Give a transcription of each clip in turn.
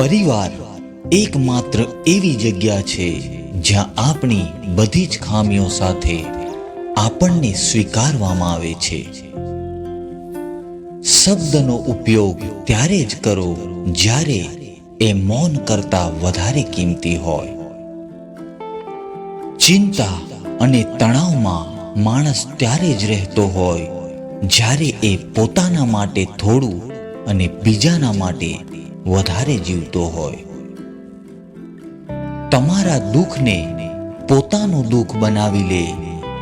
પરિવાર એકમાત્ર એવી જગ્યા છે જ્યાં આપણી બધી જ ખામીઓ સાથે આપણને સ્વીકારવામાં આવે છે. શબ્દનો ઉપયોગ ત્યારે જ કરો જ્યારે એ મૌન કરતા વધારે કિંમતી હોય. ચિંતા અને તણાવમાં માણસ ત્યારે જ રહેતો હોય જ્યારે એ પોતાના માટે થોડું અને બીજાના માટે વધારે જીવતો હોય. તમારા દુઃખને પોતાનું દુઃખ બનાવી લે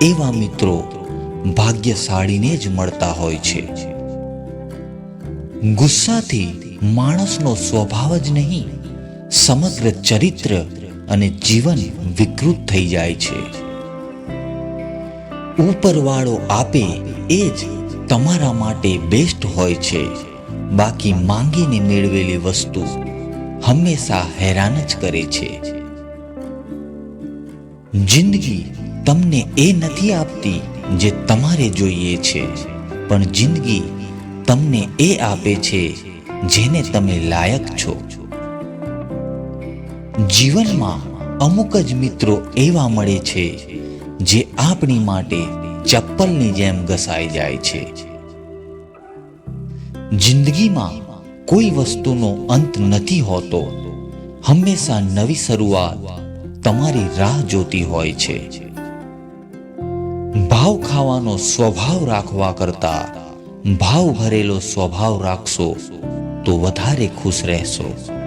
એવા મિત્રો ભાગ્યશાળીને જ મળતા હોય છે. ગુસ્સાથી માણસનો સ્વભાવ જ નહીં, સમગ્ર ચરિત્ર અને જીવન વિકૃત થઈ જાય છે. ઉપરવાળો આપે એ જ તમારા માટે બેસ્ટ હોય છે. બાકી માંગીને મેળવેલી વસ્તુ હંમેશા હેરાન જ કરે છે. જિંદગી તમને એ નથી આપતી જે તમારે જોઈએ છે, પણ જિંદગી તમને એ આપે છે જેને તમે લાયક છો. જીવનમાં અમુક જ મિત્રો એવા મળે છે જે આપણી માટે ચપ્પલની જેમ ઘસાઈ જાય છે. જિંદગીમાં કોઈ વસ્તુનો અંત નથી હોતો. હંમેશા નવી શરૂઆત તમારી રાહ જોતી હોય છે. ભાવ ખાવાનો સ્વભાવ રાખવા કરતા ભાવ ભરેલો સ્વભાવ રાખશો તો વધારે ખુશ રહેશો.